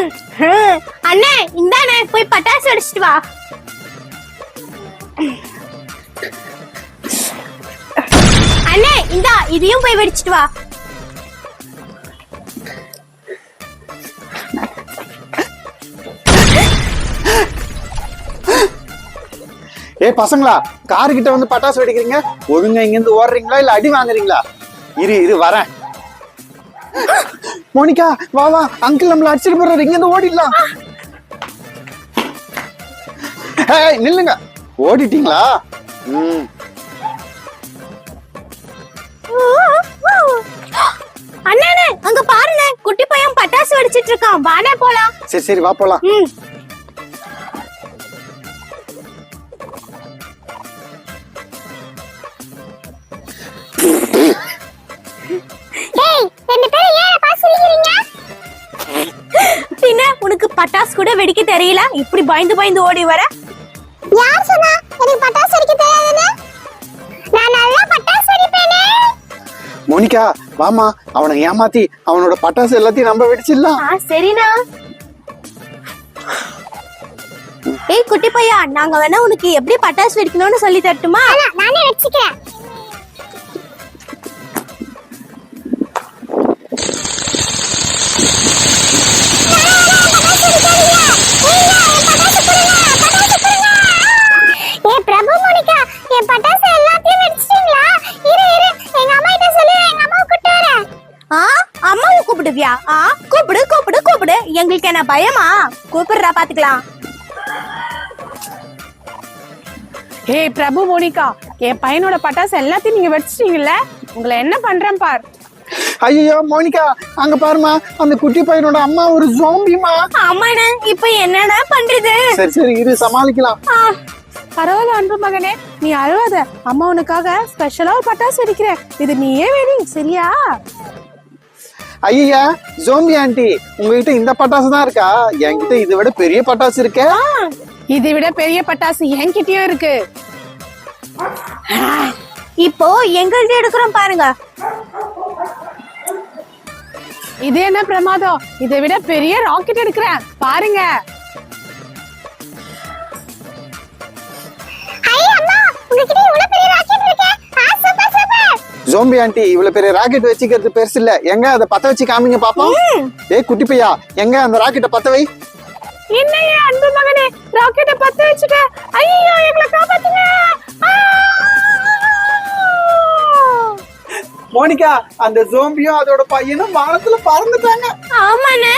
அண்ணே இந்தாண்ணே போய் பட்டாசு அடிச்சிட்டு வா. அண்ணே இந்தா இதையும் போய் வெடிச்சிட்டு வா. ஏ பசங்களா காரு கிட்ட வந்து பட்டாசு வெடிக்கிறீங்க? ஒழுங்கா இங்க இருந்து ஓடுறீங்களா இல்ல அடி வாங்குறீங்களா? இரு இரு வரேன். மோனிகா வா வா. அங்கிள் நம்மள அடிச்சிட்டு போறாரு இங்க இருந்து ஓடிடலாம். ஏய் நில்லுங்க. ஓடிட்டீங்களா? ம். அண்ணே அண்ணே, அங்க பாருண்ணே. குட்டி பையன் பட்டாசு வெடிச்சிட்டு இருக்கான். வாடா போலாம். சரி சரி வா போலாம். ம். கூட வெடிக்க தெரியல. இப்படி பயந்து பயந்து ஓடி வர. யார் சொன்னா? எனக்கு பட்டாசு வெடிக்க தெரியாதுன்னு. நான் நல்லா பட்டாசு வெடிப்பேனே. மோனிகா வாமா அவனை ஏமாத்தி அவனோட பட்டாசு எல்லாத்தையும் நம்ம வெடிச்சிடலாம். ஆ சரிண்ணா. ஏய் குட்டி பையா நாங்க வேணா உனக்கு எப்படி பட்டாசு வெடிக்கணும்னு சொல்லி தரட்டுமா? நானே வச்சுக்கிறேன் கூப்பிடுவியா ஆ கூப்பிடு கூப்பிடு கூப்பிடு. எங்களுக்கு என்ன பயமா? கூப்பிடுறா பாத்துக்கலாம். ஏய் பிரபு மோனிகா என் பையனோட பட்டாசு எல்லாத்தையும் நீங்க வெடிச்சிட்டீங்கல்ல? உங்களை என்ன பண்றேன் பார். ஐயோ மோனிகா அங்க பாருமா அந்த குட்டி பையனோட அம்மா ஒரு ஜோம்பிமா ஆமாண்ணே இப்ப என்னடா பண்றது? சரி சரி இரு சமாளிக்கலாம். பரவாயில்ல அன்பு மகனே நீ அழுவாத. அம்மா உனக்காக ஸ்பெஷலா ஒரு பட்டாசு வெடிக்கிறேன். இது நீயே வெடி சரியா? ஐயா ஜோம்பி ஆண்டி உங்ககிட்ட இந்த பட்டாசு தான் இருக்கா? என்கிட்ட இதை விட பெரிய பட்டாசு இருக்கே. இதை விட பெரிய பட்டாசு என்கிட்டயும் இருக்கு. இப்போ எங்கள்ட்ட எடுக்கிறோம் பாருங்க. இது என்ன பிரமாதம்? இதை விட பெரிய ராக்கெட் எடுக்கிறேன். பாருங்க. ஜோம்பி ஆண்டி இவ்வளவு பெரிய ராக்கெட் வச்சுக்கிறது பெருசு இல்ல. எங்க அதை பத்த வச்சு காமிங்க பாப்போம்? ஏய் குட்டி பையா எங்க அந்த ராக்கெட்டை பத்த வை. என்னையே அன்பு மகனே ராக்கெட்டை பத்த வச்சுட்ட ஐயோ எங்களை காப்பாத்துங்க! மோனிகா அந்த ஜோம்பியும் அதோட பையனும் வானத்துல பறந்துட்டாங்க. ஆமாண்ணே.